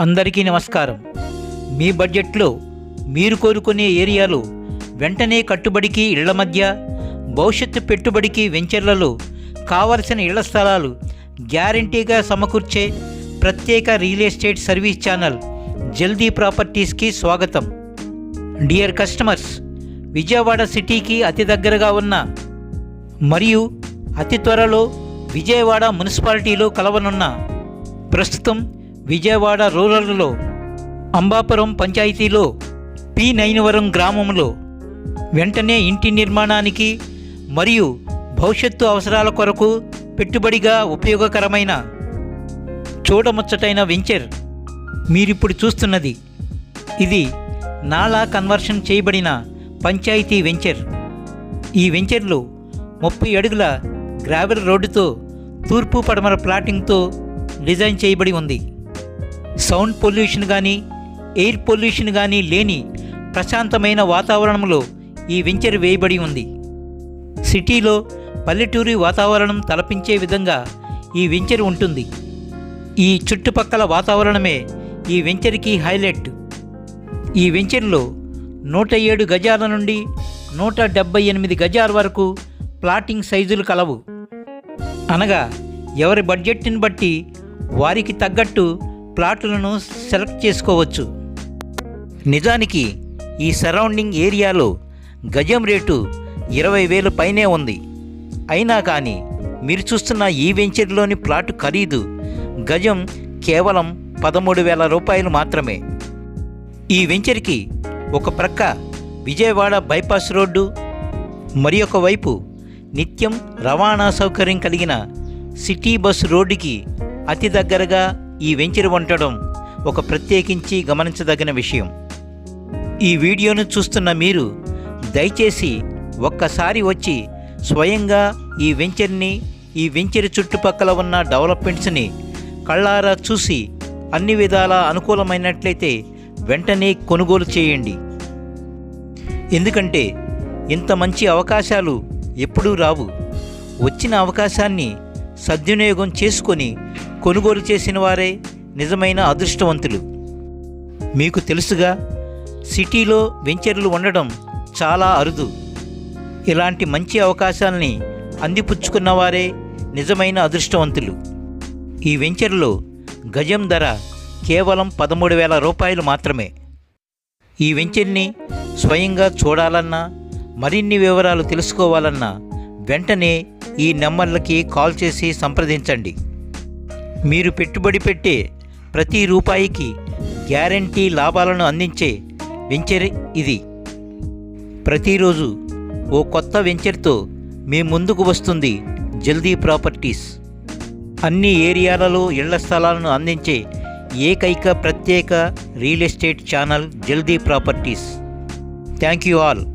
అందరికీ నమస్కారం. మీ బడ్జెట్లో మీరు కోరుకునే ఏరియాలు వెంటనే కట్టుబడికి ఇళ్ళ మధ్య భవిష్యత్తు పెట్టుబడికి వెంచర్లలో కావలసిన ఇళ్ళ స్థలాలు గ్యారంటీగా సమకూర్చే ప్రత్యేక రియల్ ఎస్టేట్ సర్వీస్ ఛానల్ జల్దీ ప్రాపర్టీస్కి స్వాగతం. డియర్ కస్టమర్స్ విజయవాడ సిటీకి అతి దగ్గరగా ఉన్న మరియు అతి త్వరలో విజయవాడ మున్సిపాలిటీలో కలవనున్న ప్రస్తుతం విజయవాడ రూరల్లో అంబాపురం పంచాయతీలో పి నైనవరం గ్రామంలో వెంటనే ఇంటి నిర్మాణానికి మరియు భవిష్యత్తు అవసరాల కొరకు పెట్టుబడిగా ఉపయోగకరమైన చూడముచ్చటైన వెంచర్ మీరిప్పుడు చూస్తున్నది. ఇది నాలా కన్వర్షన్ చేయబడిన పంచాయతీ వెంచర్. ఈ వెంచర్లో ముప్పై అడుగుల గ్రావెల్ రోడ్డుతో తూర్పు పడమర ప్లాటింగ్తో డిజైన్ చేయబడి ఉంది. సౌండ్ పొల్యూషన్ కానీ ఎయిర్ పొల్యూషన్ కానీ లేని ప్రశాంతమైన వాతావరణంలో ఈ వెంచర్ వేయబడి ఉంది. సిటీలో పల్లెటూరి వాతావరణం తలపించే విధంగా ఈ వెంచర్ ఉంటుంది. ఈ చుట్టుపక్కల వాతావరణమే ఈ వెంచర్కి హైలైట్. ఈ వెంచర్లో నూట ఏడు గజాల నుండి నూట డెబ్బై ఎనిమిది గజాల వరకు ప్లాటింగ్ సైజులు కలవు. అనగా ఎవరి బడ్జెట్ని బట్టి వారికి తగ్గట్టు ప్లాట్లను సెలెక్ట్ చేసుకోవచ్చు. నిజానికి ఈ సరౌండింగ్ ఏరియాలో గజం రేటు ఇరవై వేలు పైనే ఉంది. అయినా కానీ మీరు చూస్తున్న ఈ వెంచర్లోని ప్లాటు ఖరీదు గజం కేవలం పదమూడు వేల రూపాయలు మాత్రమే. ఈ వెంచర్కి ఒక ప్రక్క విజయవాడ బైపాస్ రోడ్డు మరి ఒక వైపు నిత్యం రవాణా సౌకర్యం కలిగిన సిటీ బస్ రోడ్డుకి అతి దగ్గరగా ఈ వెంచర్ ఉండడం ఒక ప్రత్యేకించి గమనించదగిన విషయం. ఈ వీడియోను చూస్తున్న మీరు దయచేసి ఒక్కసారి వచ్చి స్వయంగా ఈ వెంచర్ని ఈ వెంచర్ చుట్టుపక్కల ఉన్న డెవలప్మెంట్స్ని కళ్ళారా చూసి అన్ని విధాలా అనుకూలమైనట్లయితే వెంటనే కొనుగోలు చేయండి. ఎందుకంటే ఇంత మంచి అవకాశాలు ఎప్పుడూ రావు. వచ్చిన అవకాశాన్ని సద్వినియోగం చేసుకొని కొనుగోలు చేసిన వారే నిజమైన అదృష్టవంతులు. మీకు తెలుసుగా సిటీలో వెంచర్లు ఉండడం చాలా అరుదు. ఇలాంటి మంచి అవకాశాలని అందిపుచ్చుకున్నవారే నిజమైన అదృష్టవంతులు. ఈ వెంచర్లో గజం ధర కేవలం పదమూడు వేల రూపాయలు మాత్రమే. ఈ వెంచర్ని స్వయంగా చూడాలన్నా మరిన్ని వివరాలు తెలుసుకోవాలన్నా వెంటనే ఈ నెంబర్లకి కాల్ చేసి సంప్రదించండి. మీరు పెట్టుబడి పెట్టే ప్రతి రూపాయికి గ్యారంటీ లాభాలను అందించే వెంచర్ ఇది. ప్రతిరోజు ఓ కొత్త వెంచర్తో మీ ముందుకు వస్తుంది జల్దీ ప్రాపర్టీస్. అన్ని ఏరియాలలో ఇళ్ళ స్థలాలను అందించే ఏకైక ప్రత్యేక real estate channel Jaldi properties. Thank you all.